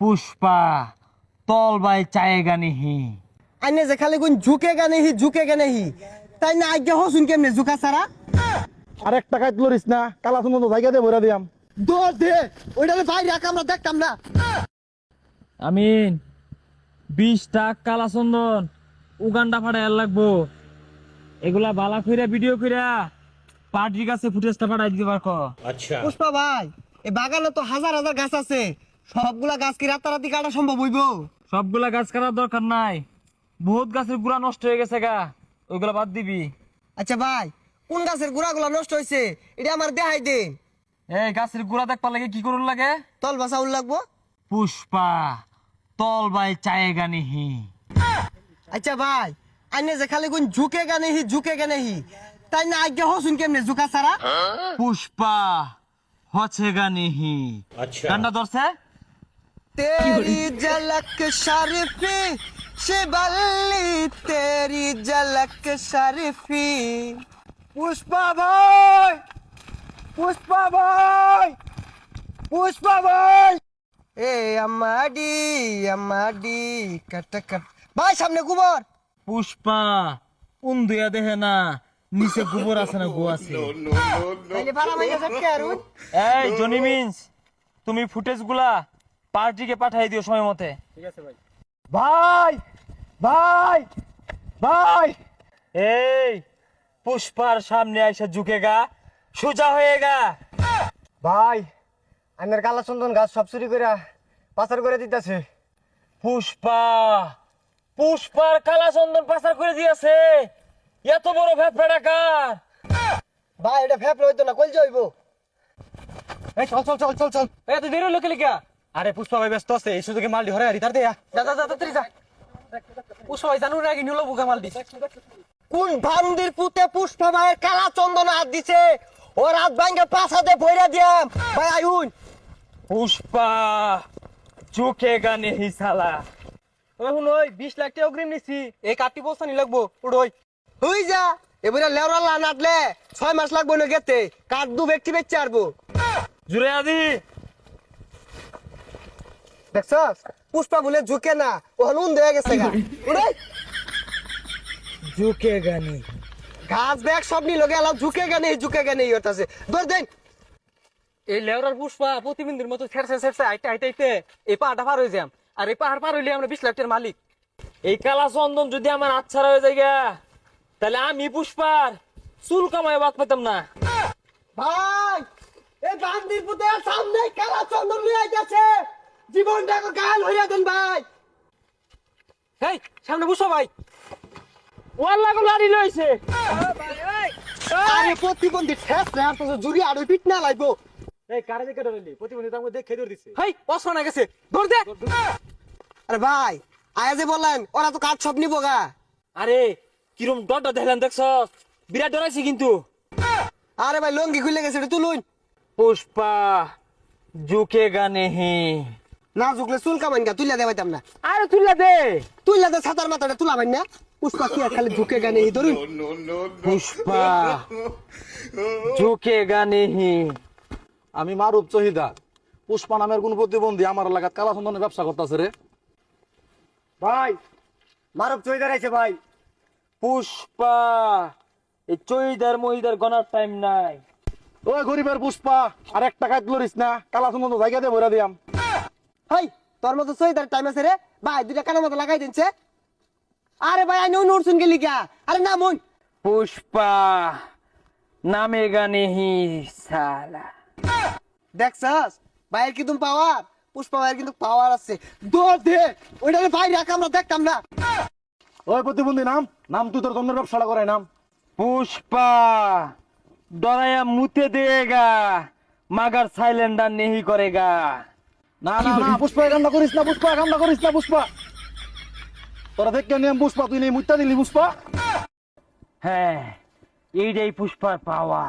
পুষ্পা তল বাই চায়েগা নিহি আইনে যে খালি কোন ঝুঁকে গানে হি ঝুঁকে গানে হি। তাই না আজ্ঞা হসুন কেমনে ঝুঁকা সারা আর এক টাকায় তুলিস না কালা সুন্দর জায়গা দিয়ে ভরে দিয়াম। দোষ দে ওইটা বাইরে রাখ আমরা দেখতাম না। আমিন বিশ টাক কালা চন্দন উগান্ডা ফাটাই লাগবো। এগুলা বালা কইরা ভিডিও কইরা পার্টির কাছে ফুটেজটা পাঠাই দিতে পারকো। পুষ্পা ভাই এ বাগানে তো হাজার হাজার গাছ আছে। সবগুলা গাছ কি রাতারাতি কাটা সম্ভব হইব? সবগুলা গাছ কাটার দরকার নাই। বহুত গাছের গুড়া নষ্ট হয়ে গেছে গা। ওইগুলা বাদ দিবি। আচ্ছা ভাই কোন গাছের গুড়াগুলা নষ্ট হয়েছে এটা আমার দেখাই দে। এই গাছের গুড়া দেখবার লাগে কি করুন লাগে? তল বাসা উল লাগবো? পুষ্পা তল বাই চায়েগা নিহি আচ্ছা ভাই আইনে যে খালি কোন ঝুঁকে গানে হি ঝুঁকে গানে হি। তাই না আজ্ঞা হসুন কেমনে ঝুঁকা সারা পুষ্পা হচ্ছে গা নিহি গানটা ধরছে? तेरी झलक शरीफी शिबल्ली तेरी झलक शरीफी पुष्पा भाई पुष्पा भाई पुष्पा भाई ए अम्माडी अम्माडी कट कट भाई सामने गोबर পুষ্পা উন্দুয়া দেহে না নিচে গোবর আছে না গো আছে पहले बारा महीने से क्या रूट এই জনি মিন্স তুমি ফুটেজ গুলা পার্টিকে পাঠাই দিও সময় মতে। ঠিক আছে ভাই। ভাই ভাই ভাই। এই পুষ্পার সামনে এসে ঝুঁকে গা সোজা হয়ে গা। ভাই আমার কালা চন্দন গাছ সব চুরি করে পাচার করে দিতেছে। পুষ্পা পুষ্পার কালা চন্দন পাচার করে দিয়েছে। এত বড় ভেপড়া কার? ভাই এটা ফেপলে হইতো না কল যাইব এই চল চল চল চল চল। এত দেরি লোকে লিখা আরে পুষ্পা ভাই ব্যস্ত আছে এই সুযোগে মাল দি হরে রিতার দেয়া। যা যা যা তাড়াতাড়ি যা। পুষ্পা ভাই জানুন আগে নিলো বুকা মাল দি কোন ভান্দির পুতে পুষ্পা ভাইয়ের কালা চন্দন হাত দিছে? ও রাত ভাঙ্গে পাছাতে ভইরা দিয়াম। ভাই আইউন। পুষ্পা ঝুঁকেগা নেহি সালা। এখন ওই বিশ লাখ টাকা অগ্রিম নিছি। এই কাটি বস্তা নি লাগবো উড়োই হই যা এবারে লেওরা লা নাটলে ছয় মাস লাগবো না গেতে। কাঠ দু ব্যক্তি বেচে আরবো। জুড়ে আদি। দেখছস? পুষ্পা বলে ঝুঁকে না ও হনুন দেয়া গেছে গা। উড়াই ঝুঁকেগা নি ঘাস ব্যাগ সব নিল গেল ঝুঁকে গেনে ঝুঁকে গেনে ইয়ে ধর দেন এই লেওরার পুষ্পা প্রতিবিন্দির মতো ছেড়ছে ছেড়ছে আইতে আইতে আইতে। এই পাহাড়টা পার হয়ে যাম। আর এই পাহাড় পার হইলে আমরা বিশ লাখ টাকার মালিক। এই কালা চন্দন যদি আমার আচ্ছা হয়ে যায় গা, তাহলে আমি পুষ্পার চুল কামাই বাদ পেতাম না। ভাই এই বান্দির পুতে সামনে কালা চন্দন লই আইতাছে। জীবনটা গাল হইয়া দেন ভাই। হেই সামনে পুষ্পা ভাই। ওয়াল্লা গো লাড়ি লইছে। আরে প্রতিবন্ধী ঠেস রে আর তো জুরি আর পিট না লাগবো। এই কারে দেখে ধরলি প্রতিবন্ধী তার দেখে ধরে দিছে। হেই অসনা গেছে। ধর দে। আরে ভাই আয়া যে বললেন ওরা তো কাঠ সব নিবো গা। আরে কিরম ডট ডট দেখলেন দেখছ? বিরাট ডরাইছি কিন্তু। আরে ভাই লঙ্গি খুলে গেছে এটা তুলুন। পুষ্পা ঝুঁকেগা নেহি না ঝুকলে চুল কামাইন গা তুইলা দেবাইতাম না আরে তুললা দে। তুইলা দে ছাতার মাথাটা তুলা তুলাবেন না। পুষ্পা কি খালি ঝুঁকে গানে ধরুন? পুষ্পা। ঝুঁকেগা নেহি আমি মারুপ চহিদা। পুষ্পা নামের কোন প্রতিবন্ধী আমার এলাকাত কালা চন্দনের ব্যবসা করতেছে রে। ভাই মারব চইদার আছে ভাই। পুষ্পা এই চৈদার মহিদার গনার টাইম নাই। ওই গরিবের পুষ্পা আর এক টাকায় তুলিস না কালা সুন্দর জায়গা দিয়ে ভরে দিয়াম। হাই তোর মতো চইদার টাইম আছে রে। ভাই দুইটা কানের মতো লাগাই দিনছে। আরে ভাই আই নুন উড়ছুন গেলি গা আরে না মন। পুষ্পা নামেগা নেহি সালা। দেখছস? ভাইয়ের কিন্তু পাওয়ার পুষ্পা ভাইয়ের কিন্তু পাওয়ার আছে। দৌড় দে। ওইটা ভাই রাখ আমরা দেখতাম না। ওই প্রতিবন্ধী নাম। নাম তুই তোর জন্মের ব্যবসাটা করে নাম। পুষ্পা ডরায়া মুতে দেগা মাগার সাইলেন্ডার নেহি করেগা না না না। পুষ্পা কান্দা করিস না পুষ্পা কান্দা করিস না পুষ্পা। তোরা দেখে পুষ্পা তুই নেই মুত্তা দিলি পুষ্পা। হ্যাঁ এইটাই পুষ্পার পাওয়া